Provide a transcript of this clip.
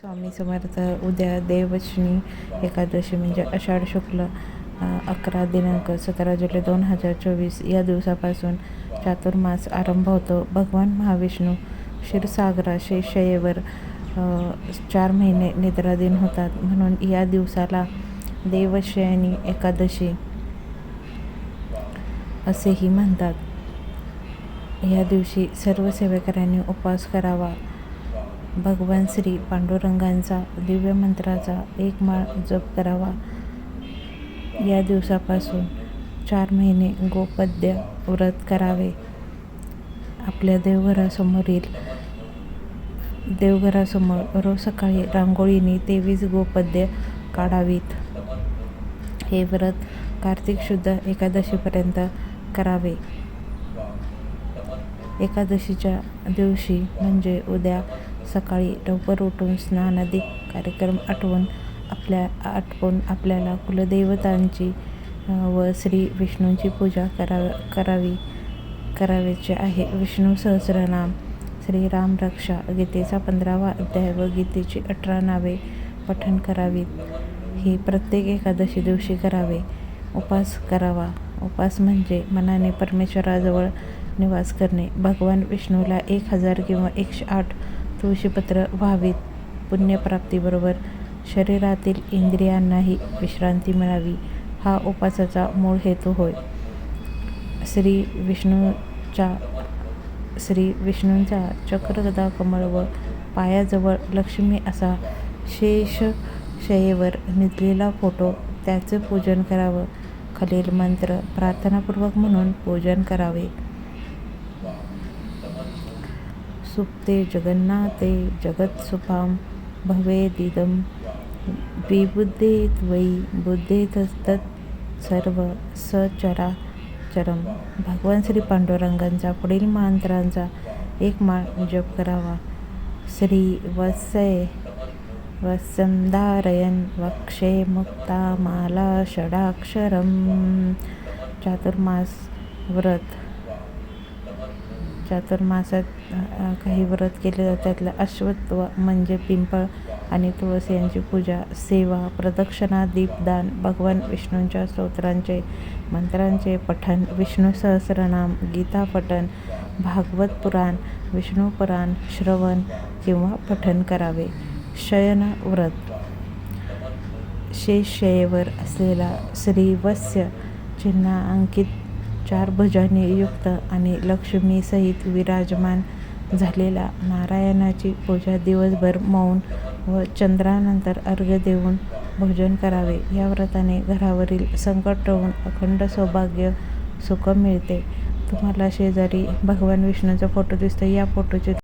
स्वामी समर्थ उद्या देवशनी एकादशी म्हणजे आषाढ शुक्ल अकरा दिनांक सतरा जुलै दोन हजार चोवीस. या दिवसापासून चातुर्मास आरंभ होतो. भगवान महाविष्णू क्षीरसागरा शेषयेवर चार महिने निद्राधीन होतात. म्हणून या दिवसाला देवशयनी एकादशी असेही म्हणतात. या दिवशी सर्व सेवेकऱ्यांनी उपवास करावा. भगवान श्री पांडुरंगांचा दिव्य मंत्राचा एक माळ जप करावा. या दिवसापासून चार महिने गोपद्य व्रत करावे. आपल्या देवघरासमोरील देवघरासमोर रोज सकाळी रांगोळीने तेवीस गोपद्य काढावीत. हे व्रत कार्तिक शुद्ध एकादशीपर्यंत करावे. एकादशीच्या दिवशी म्हणजे उद्या सकाळी लवकर उठून स्नानादी कार्यक्रम आठवून आपल्या आठवून आपल्याला कुलदेवतांची व श्री विष्णूंची पूजा कराव करावी करायचे आहे. विष्णू सहस्रनाम श्रीराम रक्षा गीतेचा पंधरावा अध्याय व गीतेची अठरा नावे पठण करावीत ही प्रत्येक एकादशी दिवशी करावे. उपास करावा. उपास म्हणजे मनाने परमेश्वराजवळ निवास करणे. भगवान विष्णूला एक हजार किंवा एकशे आठ तुळशीपत्र व्हावीत. पुण्यप्राप्तीबरोबर शरीरातील इंद्रियांनाही विश्रांती मिळावी हा उपासाचा मूळ हेतू होय. श्री विष्णूच्या श्री विष्णूंचा चक्रगदा कमळ व पायाजवळ लक्ष्मी असा शेष शयेवर निजलेला फोटो त्याचे पूजन करावं. खालील मंत्र प्रार्थनापूर्वक म्हणून पूजन करावे. सुप्ते जगन्नाथे जगत्सुभां भवेदिदं। विबुद्धे त्वयि बुद्धेतस्तत् सर्व सचराचरं। भगवान श्री पांडुरंगांचा पुढील मंत्रांचा एक माळ जप करावा। श्री वत्सय वत्सं वक्षे वक्षे मुक्तामाला षडाक्षरं। चातुर्मास व्रत। चातुर्मासात मासात काही व्रत केले जातात. त्यातलं अश्वत्व म्हणजे पिंपळ आणि तुळस यांची पूजा सेवा प्रदक्षिणा दीपदान भगवान विष्णूंच्या स्तोत्रांचे मंत्रांचे पठण विष्णू सहस्रनाम गीता पठण भागवत पुराण विष्णू पुराण श्रवण किंवा पठण करावे. शयन व्रत. शेषयेवर असलेला श्रीवत्स्य चिन्हांकित चार भुजाने युक्त आणि लक्ष्मीसहित विराजमान झालेला नारायणाची पूजा दिवसभर मौन व चंद्रानंतर अर्घ्य देऊन भोजन करावे. या व्रताने घरावरील संकट टळून अखंड सौभाग्य सुख मिळते. तुम्हाला शेजारी भगवान विष्णूचा फोटो दिसतो या फोटोचे